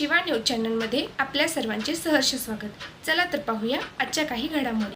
Shiva news चॅनलमध्ये आपल्या सर्वांचे सहर्ष स्वागत. चला तर पाहूया आजच्या काही घडामोडी.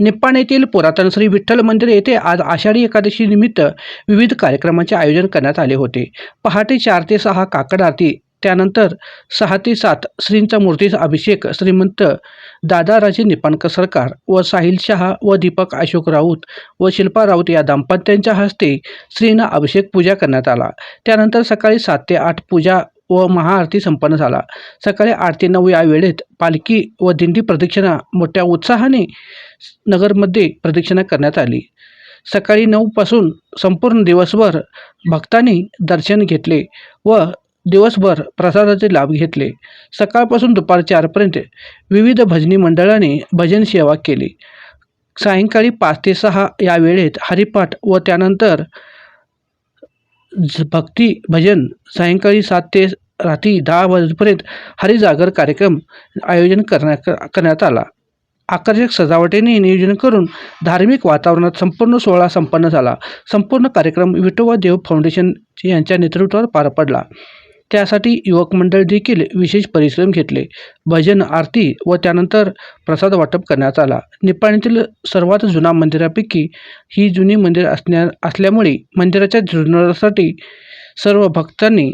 निप्पाण येथील पुरातन श्री विठ्ठल मंदिर येथे आज आषाढी एकादशी निमित्त विविध कार्यक्रमांचे आयोजन करण्यात आले होते. पहाटे चार ते सहा काकड आरती त्यानंतर सहा ते सात श्रींचा मूर्ती अभिषेक श्रीमंत दादाराजे निपाणकर सरकार व साहिल शहा व दीपक अशोक राऊत व शिल्पा राऊत या दाम्पत्यांच्या हस्ते श्रींना अभिषेक पूजा करण्यात आला. त्यानंतर सकाळी सात ते आठ पूजा व महाआरती संपन्न झाला. सकाळी आठ ते नऊ या वेळेत पालखी व दिंडी प्रदक्षिणा मोठ्या उत्साहाने नगरमध्ये प्रदक्षिणा करण्यात आली. सकाळी नऊपासून संपूर्ण दिवसभर भक्तांनी दर्शन घेतले व दिवसभर प्रसादाचे लाभ घेतले. सकाळपासून दुपार चारपर्यंत विविध भजनी मंडळाने भजन सेवा केली. सायंकाळी पाच ते सहा या वेळेत हरिपाठ व त्यानंतर झ- भक्ती भजन सायंकाळी सात ते रात्री दहा वाजेपर्यंत हरिजागर कार्यक्रम आयोजन करण्यात करण्यात आला. आकर्षक सजावटीने नियोजन करून धार्मिक वातावरणात संपूर्ण सोहळा संपन्न झाला. संपूर्ण कार्यक्रम विठोबा देव फाउंडेशन यांच्या नेतृत्वात पार पडला. त्यासाठी युवक मंडळ देखील विशेष परिश्रम घेतले. भजन आरती व त्यानंतर प्रसाद वाटप करण्यात आला. निपाणीतील सर्वात जुना मंदिरापैकी ही जुनी मंदिर असण्या असल्यामुळे मंदिराच्या जीर्णोद्धारासाठी सर्व भक्तांनी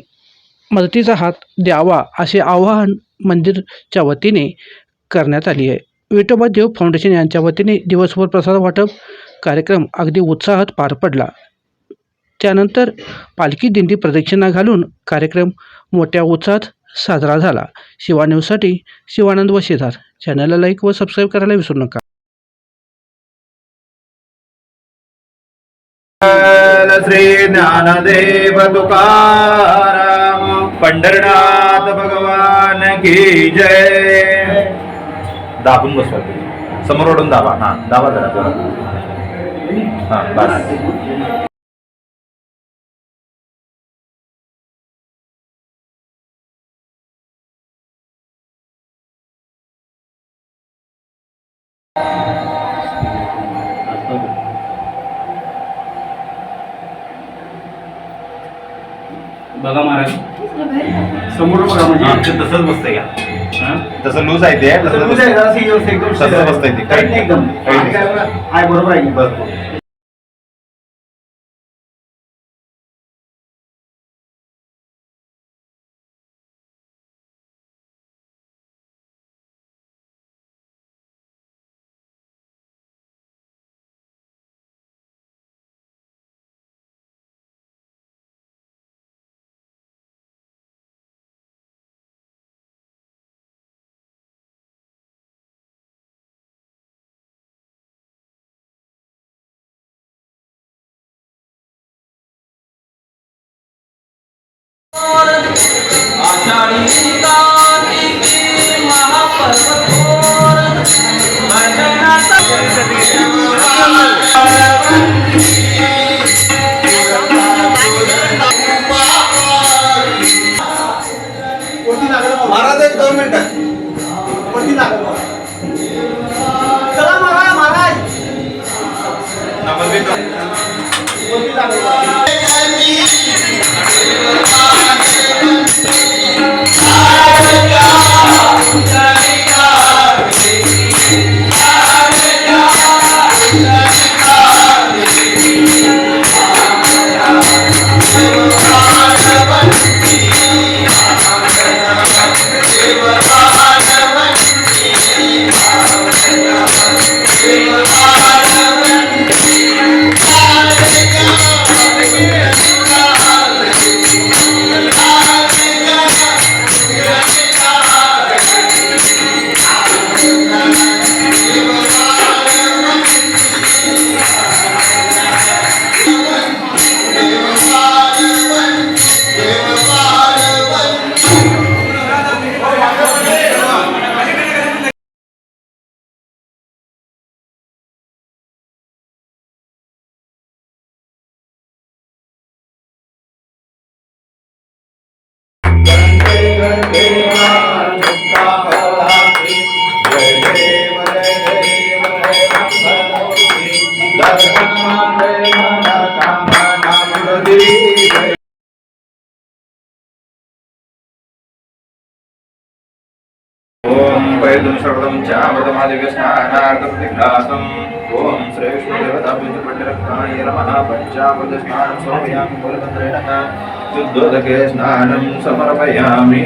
मदतीचा हात द्यावा असे आवाहन मंदिरच्या वतीने करण्यात आली आहे. विठोबा देव फाउंडेशन यांच्या वतीने दिवसभर प्रसाद वाटप कार्यक्रम अगदी उत्साहात पार पडला. त्यानंतर पालखी दिंडी प्रदक्षिणा घालून कार्यक्रम मोठ्या उत्साहात साजरा झाला. शिवा न्यूजसाठी शिवानंद व शेजार चॅनलला लाईक व सबस्क्राईब करायला विसरू नका. श्री ज्ञानदेव तुकाराम पंढरनाथ भगवान की जय. दाबून बसवा समोर ओढून दाबा. हा दाबा जरा जरा. हा बस. बघा महाराज समोर बघा हा, म्हणजे तसंच बसतंय का हा? तसं लूज आहे ते तसं तुझं आहे, एकदम तसं स्थिर आहे. बसतंय ते. काही नाही एकदम काही नाही. काय बघा, आहे बरोबर आहे पञ्चामृतस्नानं समर्पयामि मूलमन्त्रेण शुद्धोदके स्नानं समर्पयामि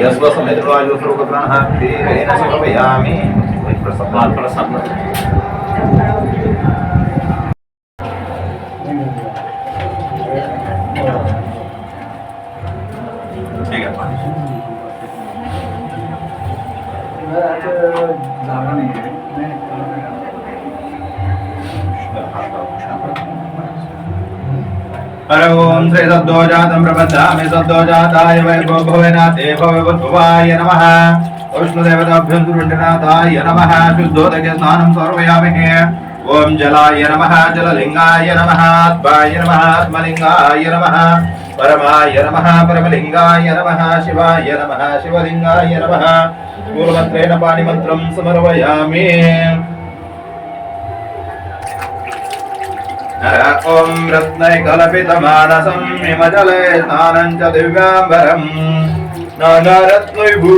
यस्वसमेतवायो सर्वकप्राणः तेन समर्पयामि। प्रसाद ओम श्री सद्दोजातं प्रपद्यामि सद्दोजाताय वैभव भवेनाथे भवभुवाय नमः। विष्णुदेवताभ्यन्तुरुण्डनाथाय नमः। शुद्धोदके स्नानं समर्पयामि ओम जलाय नमः जललिङ्गाय नमः आत्माय नमः आत्मलिङ्गाय नमः। परमाय नमः परमलिङ्गाय नमः शिवाय नमः शिवलिङ्गाय नमः। मूलमन्त्रेण पाणिमन्त्रं समर्पयामि। ॐ रत्नैकल्पितमानसं हिमजले स्नानं च दिव्याम्बरम् नानारत्नैभू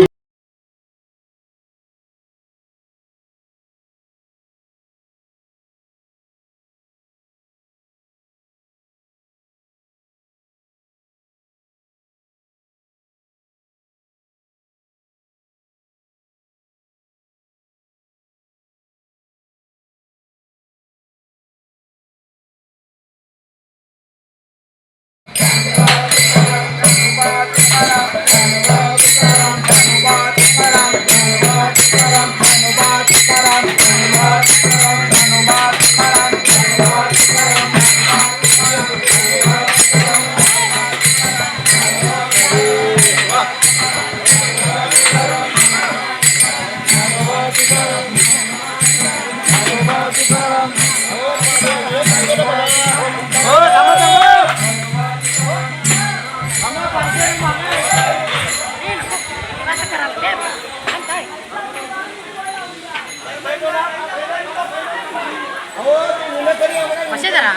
कसे जरा.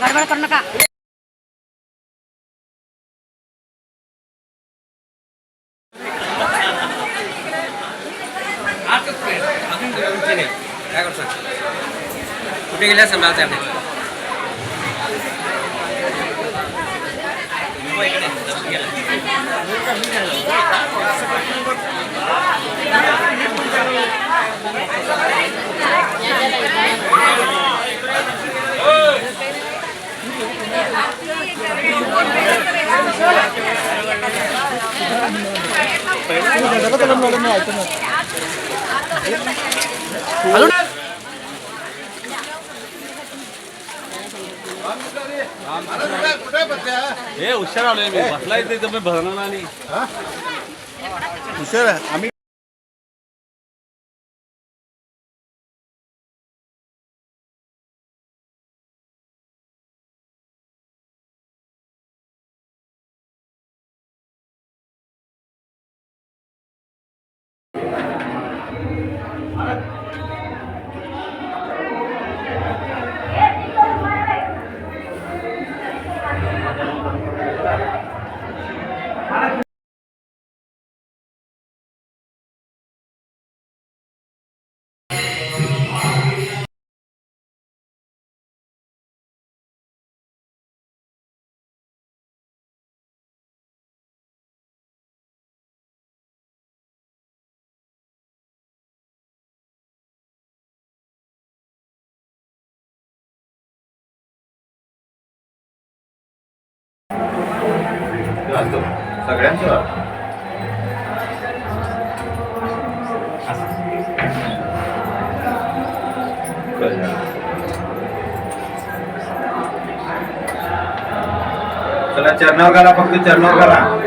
गडबड करू नका. कुठे गेल्या सांभाळते आपण हे हुशार आलोय मी. बसलाय ते तुम्ही भरणार नाही. हुशार आम्ही सगळ्यांचं चला चरणावर घाला फक्त चरणावर घाला